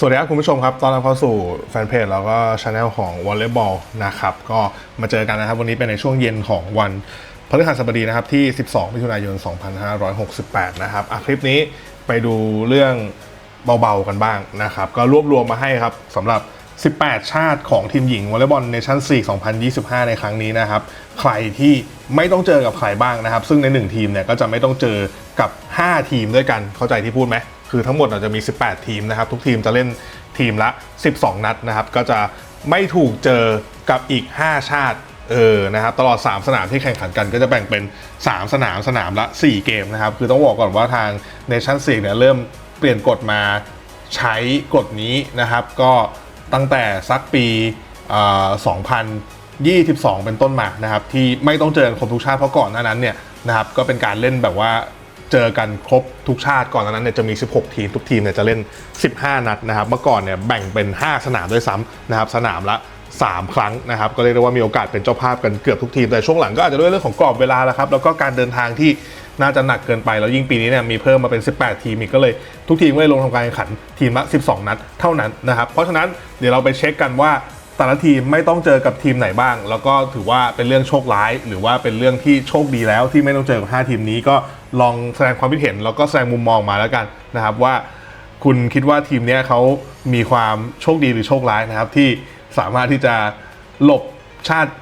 สวัสดีครับคุณผู้ชมครับ ตอนรับเข้าสู่แฟนเพจแล้วก็ช anel ของวอลเลย์บอลนะครับ ก็มาเจอกันนะครับ วันนี้เป็นในช่วงเย็นของวันพฤหัสบดีนะครับ ที่ 12 มิถุนายน 2568 นะครับอะคลิปนี้ไปดูเรื่องเบาๆกันบ้างนะครับ ก็รวบรวมมาให้ครับสำหรับ 18 ชาติของทีมหญิงวอลเลย์บอลเนชั่นซี2025 ในครั้งนี้นะครับ ใครที่ไม่ต้องเจอกับใครบ้างนะครับ ซึ่งใน 1 ทีมเนี่ยก็จะไม่ต้องเจอกับ 5 ทีมด้วยกันเข้าใจที่พูดไหม คือทั้งหมดอาจจะมี 18 ทีมนะครับ ทุกทีมจะเล่นทีมละ 12 นัดนะครับ ก็จะไม่ถูกเจอกับอีก 5 ชาติเออนะครับตลอด 3 สนามที่แข่งขันกันก็จะแบ่งเป็น 3 สนามสนามละ 4 เกมนะครับ คือต้องบอกก่อนว่าทาง Nation s e เนี่ยเริ่มเปลี่ยนกฎมาใช้กฎนี้นะครับ ก็ตั้งแต่สักปี2022 เป็นต้นมานะครับ ที่ไม่ต้องเจอกันครบทุกชาติเพราะก่อนหน้านั้นเนี่ยนะครับก็เป็นการเล่นแบบว่า เจอกันครบทุกชาติก่อนนานั้นเนี่ยจะมี 16 ทีม ทุกทีมเนี่ยจะเล่น 15 นัดนะครับ เมื่อก่อนเนี่ยแบ่งเป็น 5 สนามด้วยซ้ำนะครับ สนามละ 3 ครั้งนะครับ ก็เรียกได้ว่ามีโอกาสเป็นเจ้าภาพกันเกือบทุกทีม แต่ช่วงหลังก็อาจจะด้วยเรื่องของกรอบเวลาแล้วครับ แล้วก็การเดินทางที่น่าจะหนักเกินไป แล้วยิ่งปีนี้เนี่ยมีเพิ่มมาเป็น 18 ทีมอีกก็เลยทุกทีมก็เลยลงทำการแข่งขันทีมละ 12 นัดเท่านั้นนะครับ เพราะฉะนั้นเดี๋ยวเราไปเช็คกันว่า แต่ละทีมไม่ต้องเจอกับทีมไหนบ้าง แล้วก็ถือว่าเป็นเรื่องโชคร้าย หรือว่าเป็นเรื่องที่โชคดีแล้วที่ไม่ต้องเจอกับ5ทีมนี้ก็ลองแสดงความคิดเห็น แล้วก็แสดงมุมมองมาแล้วกันนะครับว่าคุณคิดว่าทีมนี้เขามีความโชคดีหรือโชคร้ายนะครับ ที่สามารถที่จะหลบชาติ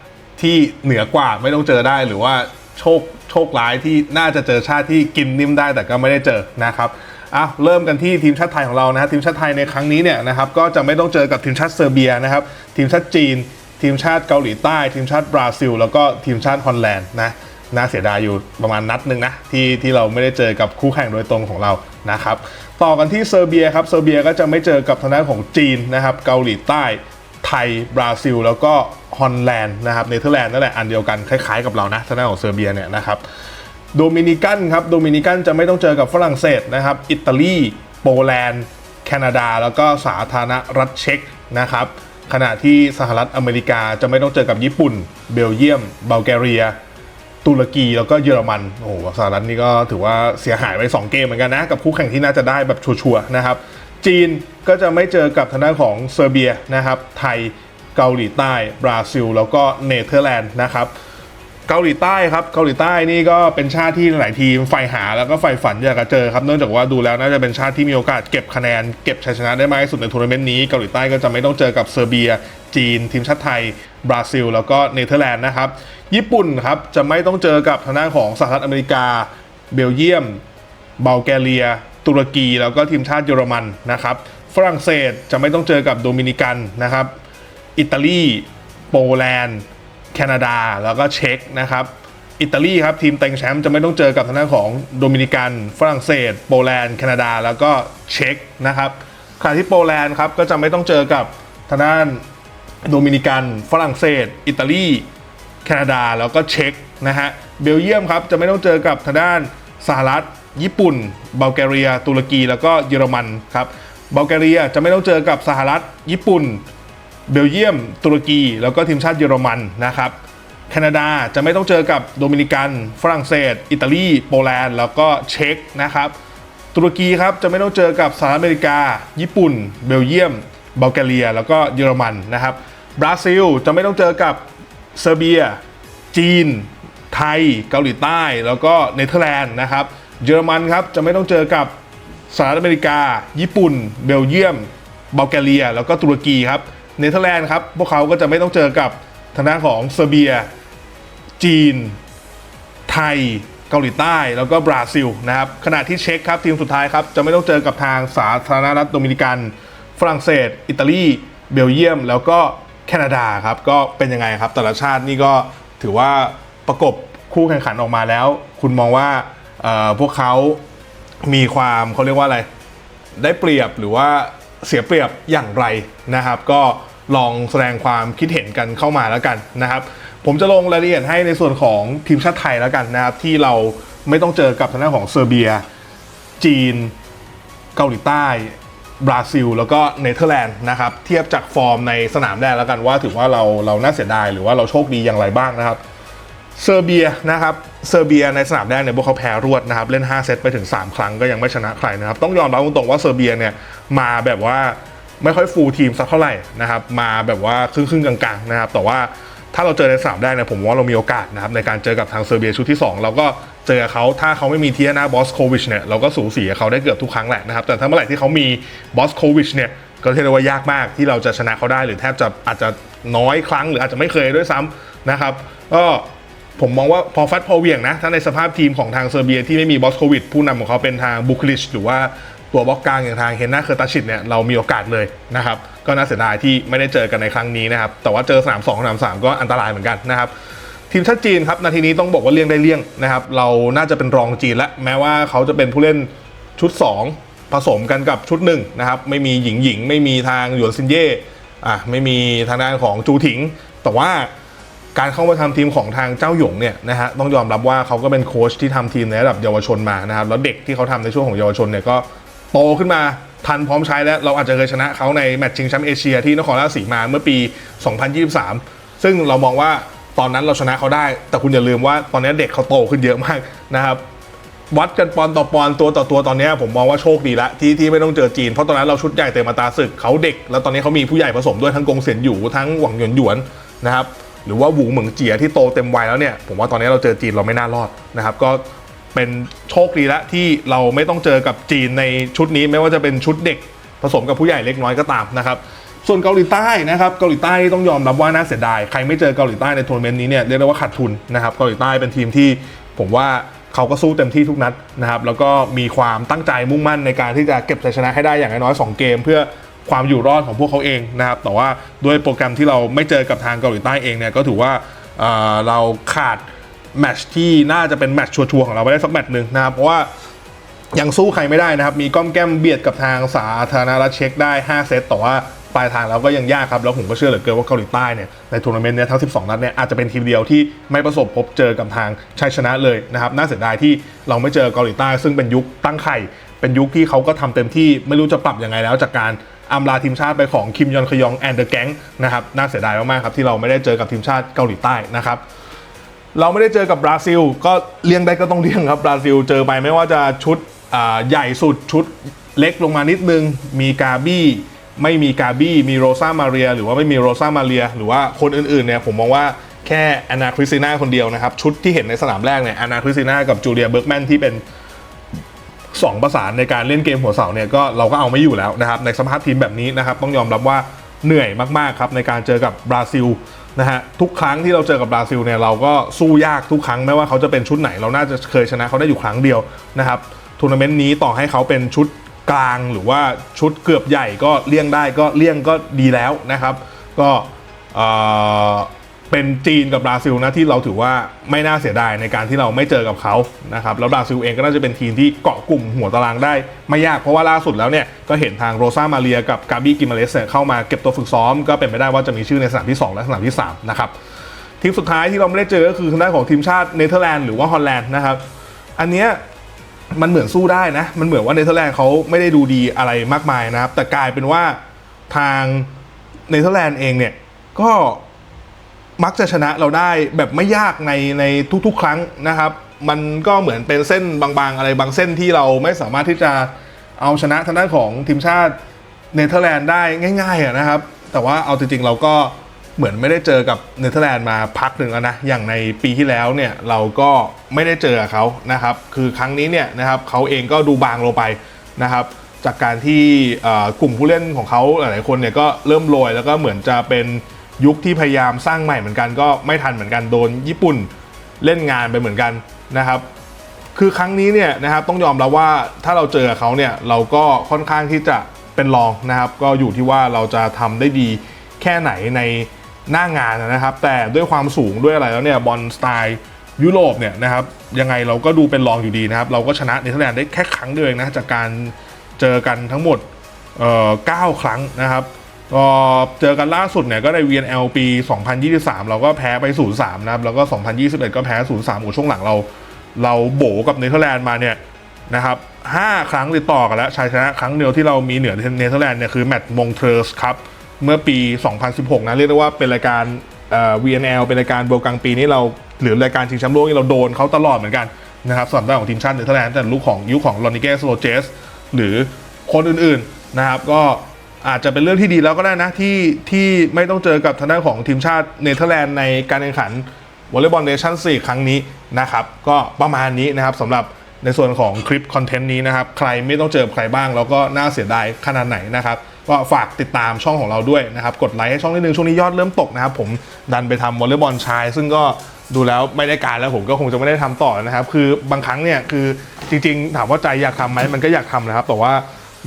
ที่เหนือกว่าไม่ต้องเจอได้หรือว่าโชคโชคร้ายที่น่าจะเจอชาติที่กินนิ่มได้แต่ก็ไม่ได้เจอนะครับ อะเริ่มกันที่ทีมชาติไทยของเรานะฮะทีมชาติไทยในครั้งนี้เนี่ยนะครับก็จะไม่ต้องเจอกับทีมชาติเซอร์เบียนะครับทีมชาติจีน ทีมชาติเกาหลีใต้ ทีมชาติบราซิล แล้วก็ทีมชาติฮอลแลนด์นะน่าเสียดายอยู่ประมาณนัดหนึ่งนะที่ที่เราไม่ได้เจอกับคู่แข่งโดยตรงของเรานะครับต่อกันที่เซอร์เบียครับเซอร์เบียก็จะไม่เจอกับทางด้านของจีนนะครับเกาหลีใต้ไทย บราซิล แล้วก็ฮอลแลนด์นะครับเนเธอร์แลนด์นั่นแหละอันเดียวกันคล้ายๆกับเรานะทางด้านของเซอร์เบียเนี่ยนะครับ โดมินิกันครับโดมินิกันจะไม่ต้องเจอกับฝรั่งเศสนะครับ อิตาลีโปแลนด์ แคนาดา แล้วก็สาธารณรัฐเช็กนะครับขณะที่สหรัฐอเมริกาจะไม่ต้องเจอกับญี่ปุ่น เบลเยียม บัลแกเรีย ตุรกีแล้วก็เยอรมันโอ้โหสหรัฐนี่ก็ถือว่าเสียหายไป 2 เกมเหมือนกันนะ กับคู่แข่งที่น่าจะได้แบบชัวร์ๆนะครับ จีนก็จะไม่เจอกับทางด้านของเซอร์เบียนะครับ ไทยเกาหลีใต้ บราซิล แล้วก็เนเธอร์แลนด์นะครับ เกาหลีใต้ครับเกาหลีใต้นี่ก็เป็นชาติที่หลายทีมใฝ่หาแล้วก็ใฝ่ฝันอยากจะเจอครับเนื่องจากว่าดูแล้วน่าจะเป็นชาติที่มีโอกาสเก็บคะแนนเก็บชัยชนะได้มากที่สุดในทัวร์นาเมนต์นี้เกาหลีใต้ก็จะไม่ต้องเจอกับเซอร์เบีย จีน ทีมชาติไทย บราซิล แล้วก็เนเธอร์แลนด์นะครับญี่ปุ่นครับจะไม่ต้องเจอกับทางด้านของสหรัฐอเมริกา เบลเยียมเบลแกเรีย ตุรกี แล้วก็ทีมชาติเยอรมันนะครับฝรั่งเศสจะไม่ต้องเจอกับโดมินิกันนะครับอิตาลีโปแลนด์ แคนาดาแล้วก็เช็กนะครับอิตาลีครับทีมเต็งแชมป์จะไม่ต้องเจอกับทางด้านของโดมินิกันฝรั่งเศส โปแลนด์ แคนาดา แล้วก็เช็กนะครับขณะที่โปแลนด์ครับก็จะไม่ต้องเจอกับทางด้านโดมินิกันฝรั่งเศส อิตาลีแคนาดาแล้วก็เช็กนะฮะเบลเยียมครับจะไม่ต้องเจอกับทางด้านสหรัฐ ญี่ปุ่นบัลแกเรีย ตุรกี แล้วก็เยอรมันครับบัลแกเรียจะไม่ต้องเจอกับสหรัฐ ญี่ปุ่น เบลเยียม ตุรกี แล้วก็ทีมชาติเยอรมันนะครับแคนาดาจะไม่ต้องเจอกับโดมินิกัน ฝรั่งเศส อิตาลี โปแลนด์ แล้วก็เช็กนะครับตุรกีครับจะไม่ต้องเจอกับสหรัฐอเมริกา ญี่ปุ่น เบลเยียมบัลแกเรีย แล้วก็เยอรมันนะครับบราซิลจะไม่ต้องเจอกับเซอร์เบีย จีน ไทย เกาหลีใต้ แล้วก็เนเธอร์แลนด์นะครับเยอรมันครับจะไม่ต้องเจอกับสหรัฐอเมริกา ญี่ปุ่น เบลเยียมบัลแกเรีย แล้วก็ตุรกีครับ เนเธอร์แลนด์ครับ พวกเขาก็จะไม่ต้องเจอกับทางด้านของเซอร์เบีย จีน ไทย เกาหลีใต้ แล้วก็บราซิลนะครับ ขณะที่เช็กครับทีมสุดท้ายครับ จะไม่ต้องเจอกับทางสาธารณรัฐโดมินิกัน ฝรั่งเศส อิตาลี เบลเยียม แล้วก็แคนาดาครับ ก็เป็นยังไงครับ แต่ละชาตินี่ก็ถือว่าประกบคู่แข่งขันออกมาแล้ว คุณมองว่าพวกเขามีความเขาเรียกว่าอะไร ได้เปรียบหรือว่าเสียเปรียบอย่างไรนะครับ ก็ ลองแสดงความคิดเห็นกันเข้ามาแล้วกันนะครับ ผมจะลงรายละเอียดให้ในส่วนของทีมชาติไทยแล้วกันนะครับ ที่เราไม่ต้องเจอกับทางด้านของเซอร์เบีย จีน เกาหลีใต้ บราซิล แล้วก็เนเธอร์แลนด์นะครับ เทียบจากฟอร์มในสนามแรกแล้วกันว่าถือว่าเราเราน่าเสียดายหรือว่าเราโชคดีอย่างไรบ้างนะครับเซอร์เบียนะครับเซอร์เบียในสนามแรกเนี่ยพวกเขาแพ้รวดนะครับ เล่น 5 เซตไปถึง 3 ครั้งก็ยังไม่ชนะใครนะครับ ต้องยอมรับตรงๆว่าเซอร์เบียเนี่ยมาแบบว่า ไม่ค่อยฟูลทีมสักเท่าไหร่นะครับมาแบบว่าครึ่งๆกลางๆนะครับแต่ว่าถ้าเราเจอในสนามแรกเนี่ยผมว่าเรามีโอกาสนะครับในการเจอกับทางเซอร์เบียชุดที่ 2 เราก็เจอเขาถ้าเขาไม่มีเทียนาบอสโควิชเนี่ยเราก็สูสีกับเขาได้เกือบทุกครั้งแหละนะครับแต่ถ้าเมื่อไหร่ที่เขามีบอสโควิชเนี่ยก็เรียกว่ายากมากที่เราจะชนะเขาได้หรือแทบจะอาจจะน้อยครั้งหรืออาจจะไม่เคยด้วยซ้ำนะครับก็ผมมองว่าพอฟัดพอเวียงนะถ้าในสภาพทีมของทางเซอร์เบียที่ไม่มีบอสโควิดผู้นำของเขาเป็นทางบุคลิชหรือว่า ตัวบล็อกกลางอย่างทางเฮนนาเคอร์ตาชิดเนี่ยเรามีโอกาสเลยนะครับก็น่าเสียดายที่ไม่ได้เจอกันในครั้งนี้นะครับแต่ว่าเจอสนาม2สนาม3ก็อันตรายเหมือนกันนะครับทีมชาติจีนครับนาทีนี้ต้องบอกว่าเลี่ยงได้เลี่ยงนะครับเราน่าจะเป็นรองจีนแล้วแม้ว่าเขาจะเป็นผู้เล่นชุด 2 ผสมกันกับชุดหนึ่งนะครับไม่มีหญิงหญิงไม่มีทางหยวนซินเย่อะไม่มีทางด้านของจูถิง แต่ว่าการเข้ามาทำทีมของทางเจ้าหยงเนี่ยนะฮะต้องยอมรับว่าเขาก็เป็นโค้ชที่ทำทีมในระดับเยาวชนมานะครับแล้วเด็กที่เขาทำในช่วงของเยาวชนเนี่ยก็ โตขึ้นมาทันพร้อมใช้แล้วเราอาจจะเคยชนะเขาในแมตช์ชิงแชมป์เอเชียที่นครราชสีมาเมื่อปี 2023 ซึ่งเรามองว่าตอนนั้นเราชนะเขาได้ แต่คุณอย่าลืมว่าตอนนี้เด็กเขาโตขึ้นเยอะมากนะครับวัดกันปอนต่อปอนตัวต่อตัวตอนนี้ผมมองว่าโชคดีละที่ที่ไม่ต้องเจอจีนเพราะตอนนั้นเราชุดใหญ่เต็มาตาศึกเขาเด็ก แล้วตอนนี้เขามีผู้ใหญ่ผสมด้วยทั้งกงเสียนอยู่ทั้งหวังหยวนหยวนนะครับหรือว่าหวูเหมิงเจียที่โตเต็มวัยแล้วเนี่ยผมว่าตอนนี้เราเจอจีนเราไม่น่ารอดนะครับก็ เป็นโชคดีละที่เราไม่ต้องเจอกับจีนในชุดนี้ไม่ว่าจะเป็นชุดเด็กผสมกับผู้ใหญ่เล็กน้อยก็ตามนะครับส่วนเกาหลีใต้นะครับเกาหลีใต้ต้องยอมรับว่าน่าเสียดายใครไม่เจอเกาหลีใต้ในทัวร์นาเมนต์นี้เนี่ยเรียกได้ว่าขาดทุนนะครับเกาหลีใต้เป็นทีมที่ผมว่าเขาก็สู้เต็มที่ทุกนัดนะครับแล้วก็มีความตั้งใจมุ่งมั่นในการที่จะเก็บชัยชนะให้ได้อย่างน้อย2เกม เพื่อความอยู่รอดของพวกเขาเองนะครับแต่ว่าด้วยโปรแกรมที่เราไม่เจอกับทางเกาหลีใต้เองเนี่ยก็ถือว่าเอ่อเราขาด แมตช์ที่น่าจะเป็นแมตช์ชัวร์ๆของเราไปได้สักแมตช์หนึ่งนะครับเพราะว่ายังสู้ใครไม่ได้นะครับ มีก้อมแก้มเบียดกับทางสาธารณรัฐเช็กได้ 5 เซตแต่ว่าปลายทางเราก็ยังยากครับ แล้วผมก็เชื่อเหลือเกินว่าเกาหลีใต้เนี่ยในทัวร์นาเมนต์เนี่ยทั้ง 12 นัดเนี่ยอาจจะเป็นทีมเดียวที่ไม่ประสบพบเจอกับทางชัยชนะเลยนะครับ น่าเสียดายที่เราไม่เจอเกาหลีใต้ ซึ่งเป็นยุคตั้งไข่เป็นยุคที่เขาก็ทำเต็มที่ไม่รู้จะปรับยังไงแล้วจากการอำลาทีมชาติไปของคิมยอนคยองแอนเดอร์แก๊งนะครับน่าเสียดายมากๆครับที่เราไม่ได้เจอกับทีมชาติเกาหลีใต้นะครับ เราไม่ได้เจอกับบราซิล ก็เลี่ยงได้ก็ต้องเลี่ยงครับบราซิลเจอไปไม่ว่าจะชุดใหญ่สุดชุดเล็กลงมานิดนึง มีกาบี้ไม่มีกาบี้มีโรซามาเรีย หรือว่าไม่มีโรซามาเรีย หรือว่าคนอื่นๆเนี่ยผมมองว่าแค่อนาคริสติน่าคนเดียวนะครับ ชุดที่เห็นในสนามแรกเนี่ยอนาคริสติน่ากับจูเลียเบิร์กแมนที่เป็นสองประสานในการเล่นเกมหัวเสาเนี่ยก็เราก็เอาไม่อยู่แล้วนะครับ ในสภาพทีมแบบนี้นะครับ ต้องยอมรับว่าเหนื่อยมากๆครับในการเจอกับบราซิล นะฮะทุกครั้งที่เราเจอกับบราซิลเนี่ยเราก็สู้ยากทุกครั้งไม่ว่าเขาจะเป็นชุดไหนเราน่าจะเคยชนะเขาได้อยู่ครั้งเดียวนะครับทัวร์นาเมนต์นี้ต่อให้เขาเป็นชุดกลางหรือว่าชุดเกือบใหญ่ก็เลี่ยงได้ก็เลี่ยงก็ดีแล้วนะครับ ก็ เป็นจีนกับบราซิลนะที่เราถือว่าไม่น่าเสียดายในการที่เราไม่เจอกับเขานะครับแล้วบราซิลเองก็น่าจะเป็นทีมที่เกาะกลุ่มหัวตารางได้ไม่ยากเพราะว่าล่าสุดแล้วเนี่ยก็เห็นทางโรซามาเรียกับกาบี้กิมาเลสเนี่ยเข้ามาเก็บตัวฝึกซ้อม ก็เป็นไปได้ว่าจะมีชื่อในสนามที่ 2 และสนามที่3นะครับทีมสุดท้ายที่เราไม่ได้เจอก็คือทางด้านของทีมชาติเนเธอร์แลนด์หรือว่าฮอลแลนด์นะครับอันเนี้ยมันเหมือนสู้ได้นะ มันเหมือนว่าเนเธอร์แลนด์เขาไม่ได้ดูดีอะไรมากมายนะครับ แต่กลายเป็นว่าทางเนเธอร์แลนด์เองเนี่ยก็ มักจะชนะเราได้แบบไม่ยากในในทุกๆ ครั้งนะครับ มันก็เหมือนเป็นเส้นบางๆ อะไรบางเส้นที่เราไม่สามารถที่จะเอาชนะทางด้านของทีมชาติเนเธอร์แลนด์ได้ง่ายๆนะครับ แต่ว่าเอาจริงๆเราก็เหมือนไม่ได้เจอกับเนเธอร์แลนด์มาพักหนึ่งแล้วนะ อย่างในปีที่แล้วเนี่ยเราก็ไม่ได้เจอเขานะครับ คือครั้งนี้เนี่ยนะครับเขาเองก็ดูบางลงไปนะครับ จากการที่กลุ่มผู้เล่นของเขาหลายๆคนเนี่ยก็เริ่มโรยแล้วก็เหมือนจะเป็น ยุคที่พยายามสร้างใหม่เหมือนกันก็ไม่ทันเหมือนกันโดนญี่ปุ่นเล่นงานไปเหมือนกันนะครับ คือครั้งนี้เนี่ยนะครับต้องยอมรับว่าถ้าเราเจอเขาเนี่ยเราก็ค่อนข้างที่จะเป็นรองนะครับ ก็อยู่ที่ว่าเราจะทำได้ดีแค่ไหนในหน้างานนะครับ แต่ด้วยความสูงด้วยอะไรแล้วเนี่ยบอลสไตล์ยุโรปเนี่ยนะครับยังไงเราก็ดูเป็นรองอยู่ดีนะครับ เราก็ชนะเนเธอร์แลนด์ได้แค่ครั้งเดียวเองนะจากการเจอกันทั้งหมดเอ่อ9ครั้งนะครับ ก็เจอกันล่าสุดเนี่ยก็ใน VNL ปี 2023 เราก็แพ้ไป 0-3 นะครับ แล้วก็ 2021 ก็แพ้ 0-3โอ้ช่วงหลังเรา เราโบกับเนเธอร์แลนด์มาเนี่ยนะครับ5ครั้งติดต่อกันแล้วชัยชนะครั้งเดียวที่เรามีเหนือเนเธอร์แลนด์เนี่ยคือแมตช์มงเทอร์สครับเมื่อปี 2016 นะ เรียกได้ว่าเป็นรายการเอ่อ VNL เป็นรายการโบกลางปีนี้เราหรือรายการชิงแชมป์โลกนี่เราโดนเขาตลอดเหมือนกันนะครับสำหรับของทีมชาติเนเธอร์แลนด์แต่ลูกของยุคของลอนิเกสโรเจสหรือคนอื่นๆนะครับก็ อาจจะเป็นเรื่องที่ดีแล้วก็ได้นะที่ที่ไม่ต้องเจอกับทางด้านของทีมชาติเนเธอร์แลนด์ในการแข่งขันวอลเลย์บอลเนชั่น4ครั้งนี้นะครับ ก็ประมาณนี้นะครับสำหรับในส่วนของคลิปคอนเทนต์นี้นะครับ ใครไม่ต้องเจอใครบ้าง แล้วก็น่าเสียดายขนาดไหนนะครับ ก็ฝากติดตามช่องของเราด้วยนะครับ กดไลค์ให้ช่องนิดนึงช่วงนี้ยอดเริ่มตกนะครับ ผมดันไปทำวอลเลย์บอลชาย ซึ่งก็ดูแล้วไม่ได้การแล้วผมก็คงจะไม่ได้ทำต่อนะครับ คือบางครั้งเนี่ยคือจริง ๆ ถามว่าใจอยากทำไหมมันก็อยากทำนะครับแต่ว่า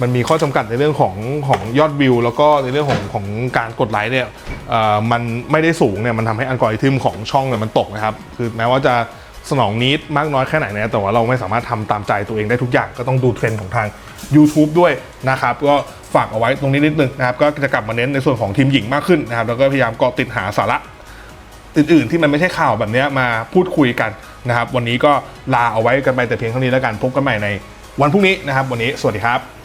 มันมีข้อจำกัดในเรื่องของของยอดวิว แล้วก็ในเรื่องของของการกดไลค์เนี่ยมันไม่ได้สูงเนี่ยมันทำให้อัลกอริทึมของช่องเนี่ยมันตกนะครับ คือแม้ว่าจะสนองนิดมากน้อยแค่ไหนนี่ยแต่ว่าเราไม่สามารถทำตามใจตัวเองได้ทุกอย่างก็ต้องดูเทรนด์ของทาง YouTube ด้วยนะครับ ก็ฝากเอาไว้ตรงนี้นิดนึงนะครับ ก็จะกลับมาเน้นในส่วนของทีมหญิงมากขึ้นนะครับ แล้วก็พยายามเกาะติดหาสาระอื่นๆที่มันไม่ใช่ข่าวแบบนี้มาพูดคุยกันนะครับ วันนี้ก็ลาเอาไว้กันไปแต่เพียงเท่านี้แล้วกันพบกันใหม่ในวันพรุ่งนี้นะครับ วันนี้สวัสดีครับ